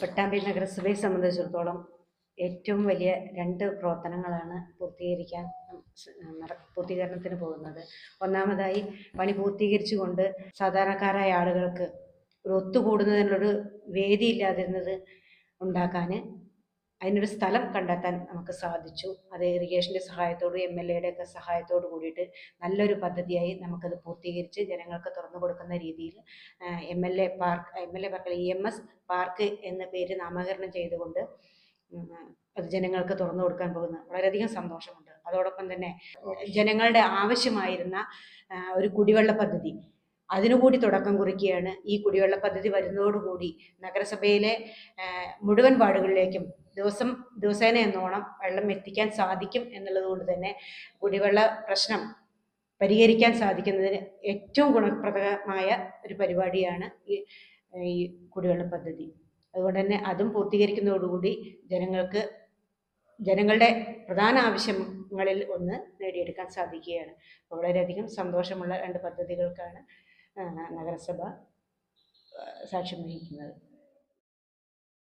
പട്ടാമ്പി നഗരസഭയെ സംബന്ധിച്ചിടത്തോളം ഏറ്റവും വലിയ രണ്ട് പ്രവർത്തനങ്ങളാണ് പൂർത്തീകരിക്കാൻ പൂർത്തീകരണത്തിന് പോകുന്നത്. ഒന്നാമതായി പണി പൂർത്തീകരിച്ചുകൊണ്ട് സാധാരണക്കാരായ ആളുകൾക്ക് ഒരു ഒത്തുകൂടുന്നതിനുള്ളൊരു വേദി ഇല്ലാതിരുന്നത് ഉണ്ടാക്കാൻ അതിനൊരു സ്ഥലം കണ്ടെത്താൻ നമുക്ക് സാധിച്ചു. അത് ഇറിഗേഷന്റെ സഹായത്തോടും എം എൽ എയുടെ ഒക്കെ സഹായത്തോടു കൂടിയിട്ട് നല്ലൊരു പദ്ധതിയായി നമുക്കത് പൂർത്തീകരിച്ച് ജനങ്ങൾക്ക് തുറന്നു കൊടുക്കുന്ന രീതിയിൽ M L A park M L A park E M S park എന്ന പേര് നാമകരണം ചെയ്തുകൊണ്ട് അത് ജനങ്ങൾക്ക് തുറന്നു കൊടുക്കാൻ പോകുന്നത് വളരെയധികം സന്തോഷമുണ്ട്. അതോടൊപ്പം തന്നെ ജനങ്ങളുടെ ആവശ്യമായിരുന്ന ഒരു കുടിവെള്ള പദ്ധതി അതിനുകൂടി തുടക്കം കുറിക്കുകയാണ് ഈ കുടിവെള്ള പദ്ധതി വരുന്നതോടുകൂടി നഗരസഭയിലെ മുഴുവൻ വാർഡുകളിലേക്കും ദിവസം ദിവസേന എന്നോണം വെള്ളം എത്തിക്കാൻ സാധിക്കും എന്നുള്ളത് കൊണ്ട് തന്നെ കുടിവെള്ള പ്രശ്നം പരിഹരിക്കാൻ സാധിക്കുന്നതിന് ഏറ്റവും ഗുണപ്രദമായ ഒരു പരിപാടിയാണ് ഈ ഈ കുടിവെള്ള പദ്ധതി. അതുകൊണ്ട് തന്നെ അതും പൂർത്തീകരിക്കുന്നതോടുകൂടി ജനങ്ങൾക്ക് ജനങ്ങളുടെ പ്രധാന ആവശ്യങ്ങളിൽ ഒന്ന് നേടിയെടുക്കാൻ സാധിക്കുകയാണ്. വളരെയധികം സന്തോഷമുള്ള രണ്ട് പദ്ധതികൾക്കാണ് നഗരസഭ സാക്ഷ്യം വഹിക്കുന്നത്.